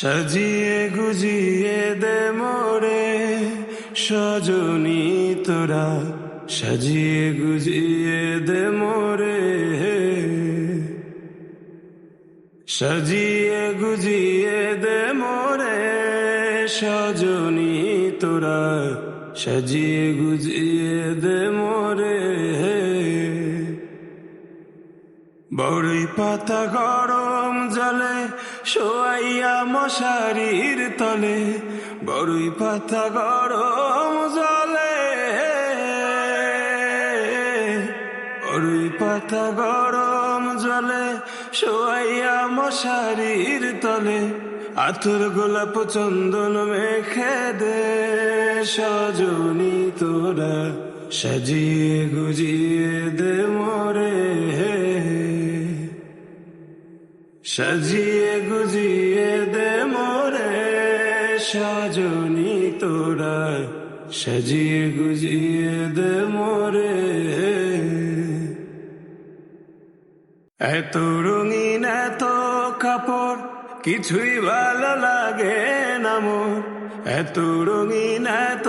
সাজিয়ে গুজিয়ে দে মোরে, সজনী তোরা। সাজিয়ে গুজিয়ে দে মোরে। সাজিয়ে গুজিয়ে দে মোরে, সজনী তোরা। সাজিয়ে গুজিয়ে দে মোরে। বড়ই পাতা গরম জলে শোয়াইয়া মশারির তলে বড়ই পাতা গরম জলে। বড়ই পাতা গরম জলে, শোয়াইয়া মশারির তলে, আতর গোলাপ চন্দন মেখে দে, সজনী তোরা সাজিয়ে গুজিয়ে দে মোরে। সাজিয়ে গুজিয়ে দে মোরে, সজনী তোরা। সাজিয়ে গুজিয়ে দে মোরে। এত রঙিন, এত কাপড়, কিছুই ভালো লাগে না মোর। এত রঙিন, এত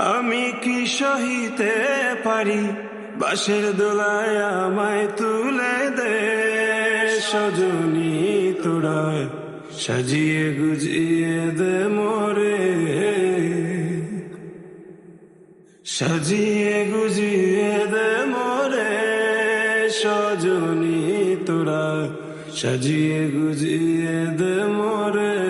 আমি কি সহিতে পারি? বাসের দোলায় আমায় তুলে দে। সজনী তোরা সাজিয়ে গুজিয়ে দে মোরে। সাজিয়ে গুজিয়ে দে মোরে। সজনী তোরা সাজিয়ে গুজিয়ে দে মোরে।